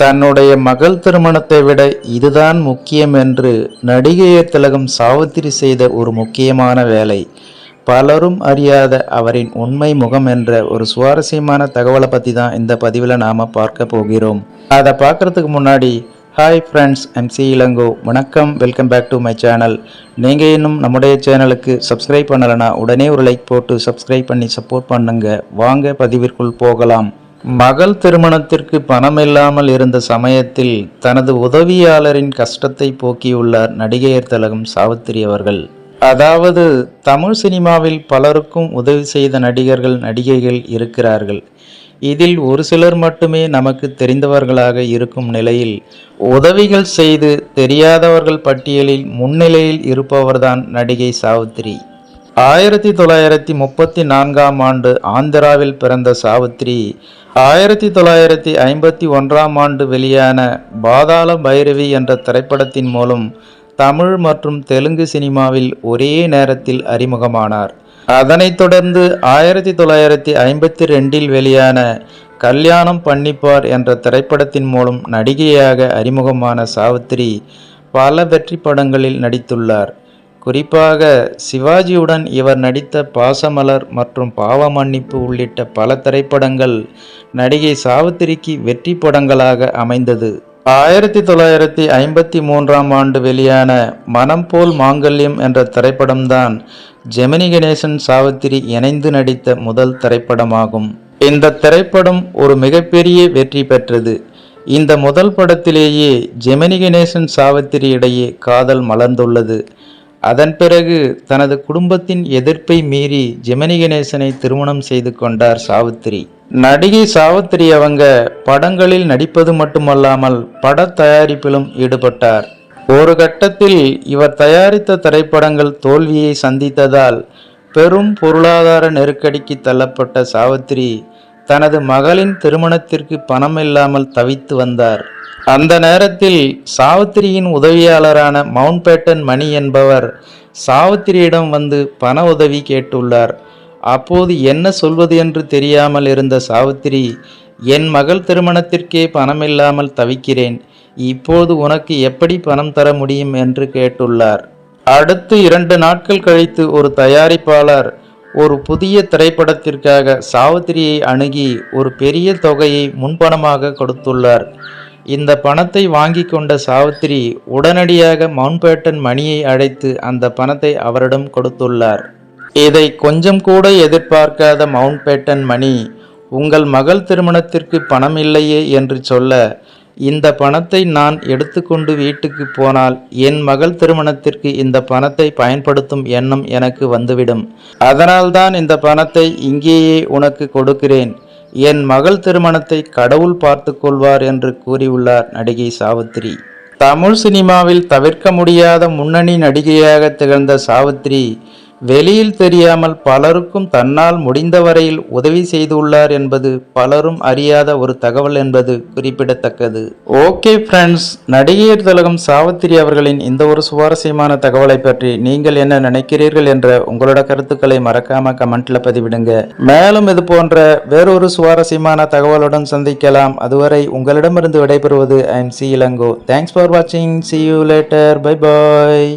தன்னுடைய மகள் திருமணத்தை விட இதுதான் முக்கியம் என்று நடிகையர் திலகம் சாவித்திரி செய்த ஒரு முக்கியமான வேலை. பலரும் அறியாத அவரின் உண்மை முகம் என்ற ஒரு சுவாரஸ்யமான தகவலை பற்றி தான் இந்த பதிவில் நாம் பார்க்க போகிறோம். அதை பார்க்குறதுக்கு முன்னாடி ஹாய் ஃப்ரெண்ட்ஸ் எம்சி இளங்கோ வணக்கம் welcome back to my channel நீங்கள் இன்னும் நம்முடைய சேனலுக்கு சப்ஸ்கிரைப் பண்ணலைன்னா உடனே ஒரு லைக் போட்டு சப்ஸ்கிரைப் பண்ணி சப்போர்ட் பண்ணுங்க. வாங்க பதிவிற்குள் போகலாம். மகள் திருமணத்திற்கு பணம் இல்லாமல் இருந்த சமயத்தில் தனது உதவியாளரின் கஷ்டத்தை போக்கியுள்ளார் நடிகையர் திலகம் சாவித்திரி அவர்கள். அதாவது தமிழ் சினிமாவில் பலருக்கும் உதவி செய்த நடிகர்கள் நடிகைகள் இருக்கிறார்கள். இதில் ஒரு சிலர் மட்டுமே நமக்கு தெரிந்தவர்களாக இருக்கும் நிலையில் உதவிகள் செய்து தெரியாதவர்கள் பட்டியலில் முன்னிலையில் இருப்பவர்தான் நடிகை சாவித்திரி. ஆயிரத்தி தொள்ளாயிரத்தி முப்பத்தி நான்காம் ஆண்டு ஆந்திராவில் பிறந்த சாவித்திரி ஆயிரத்தி தொள்ளாயிரத்தி ஐம்பத்தி ஒன்றாம் ஆண்டு வெளியான பாதாள பைரவி என்ற திரைப்படத்தின் மூலம் தமிழ் மற்றும் தெலுங்கு சினிமாவில் ஒரே நேரத்தில் அறிமுகமானார். அதனைத் தொடர்ந்து ஆயிரத்தி தொள்ளாயிரத்தி ஐம்பத்தி ரெண்டில் வெளியான கல்யாணம் பண்ணிப்பார் என்ற திரைப்படத்தின் மூலம் நடிகையாக அறிமுகமான சாவித்திரி பல வெற்றி படங்களில் நடித்துள்ளார். குறிப்பாக சிவாஜியுடன் இவர் நடித்த பாசமலர் மற்றும் பாவ மன்னிப்பு உள்ளிட்ட பல திரைப்படங்கள் நடிகை சாவித்திரிக்கு வெற்றி படங்களாக அமைந்தது. ஆயிரத்தி தொள்ளாயிரத்தி ஐம்பத்தி மூன்றாம் ஆண்டு வெளியான மனம் போல் மாங்கல்யம் என்ற திரைப்படம்தான் ஜெமினி கணேசன் சாவித்திரி இணைந்து நடித்த முதல் திரைப்படமாகும். இந்த திரைப்படம் ஒரு மிகப்பெரிய வெற்றி பெற்றது. இந்த முதல் படத்திலேயே ஜெமினி கணேசன் சாவித்திரி இடையே காதல் மலர்ந்துள்ளது. அதன் பிறகு தனது குடும்பத்தின் எதிர்ப்பை மீறி ஜெமினி கணேசனை திருமணம் செய்து கொண்டார் சாவித்திரி. நடிகை சாவித்திரி அவங்க படங்களில் நடிப்பது மட்டுமல்லாமல் பட தயாரிப்பிலும் ஈடுபட்டார். ஒரு கட்டத்தில் இவர் தயாரித்த திரைப்படங்கள் தோல்வியை சந்தித்ததால் பெரும் பொருளாதார நெருக்கடிக்கு தள்ளப்பட்ட சாவித்திரி தனது மகளின் திருமணத்திற்கு பணம் இல்லாமல் தவித்து வந்தார். அந்த நேரத்தில் சாவித்திரியின் உதவியாளரான மவுண்ட் பேட்டன் மணி என்பவர் சாவித்திரியிடம் வந்து பண உதவி கேட்டுள்ளார். அப்போது என்ன சொல்வது என்று தெரியாமல் இருந்த சாவித்திரி என் மகள் திருமணத்திற்கே பணமில்லாமல் தவிக்கிறேன். இப்போது உனக்கு எப்படி பணம் தர முடியும்? என்று கேட்டுள்ளார். அடுத்து இரண்டு நாட்கள் கழித்து ஒரு தயாரிப்பாளர் ஒரு புதிய திரைப்படத்திற்காக சாவித்திரியை அணுகி ஒரு பெரிய தொகையை முன்பணமாக கொடுத்துள்ளார். இந்த பணத்தை வாங்கி கொண்ட சாவித்திரி உடனடியாக மவுண்ட்பேட்டன் மணியை அழைத்து அந்த பணத்தை அவரிடம் கொடுத்துள்ளார். இதை கொஞ்சம் கூட எதிர்பார்க்காத மவுண்ட்பேட்டன் மணி உங்கள் மகள் திருமணத்திற்கு பணம் இல்லையே என்று சொல்ல இந்த பணத்தை நான் எடுத்துக்கொண்டு வீட்டுக்கு போனால் என் மகள் திருமணத்திற்கு இந்த பணத்தை பயன்படுத்தும் எண்ணம் எனக்கு வந்துவிடும். அதனால்தான் இந்த பணத்தை இங்கேயே உனக்கு கொடுக்கிறேன். என் மகள் திருமணத்தை கடவுள் பார்த்து கொள்வார் என்று கூறியுள்ளார் நடிகை சாவித்திரி தமிழ் சினிமாவில் தவிர்க்க முடியாத முன்னணி நடிகையாக திகழ்ந்த சாவித்திரி வெளியில் தெரியாமல் பலருக்கும் தன்னால் முடிந்த வரையில் உதவி செய்துள்ளார் என்பது பலரும் அறியாத ஒரு தகவல் என்பது குறிப்பிடத்தக்கது. ஓகே ஃப்ரெண்ட்ஸ் நடிகையர் திலகம் சாவித்திரி அவர்களின் இந்த ஒரு சுவாரஸ்யமான தகவலை பற்றி நீங்கள் என்ன நினைக்கிறீர்கள் என்ற உங்களோட கருத்துக்களை மறக்காம கமெண்ட்ல பதிவிடுங்க. மேலும் இது போன்ற வேறொரு சுவாரஸ்யமான தகவலுடன் சந்திக்கலாம். அதுவரை உங்களிடமிருந்து விடைபெறுவது I M C Elango. Thanks for வாட்சிங் see you later bye bye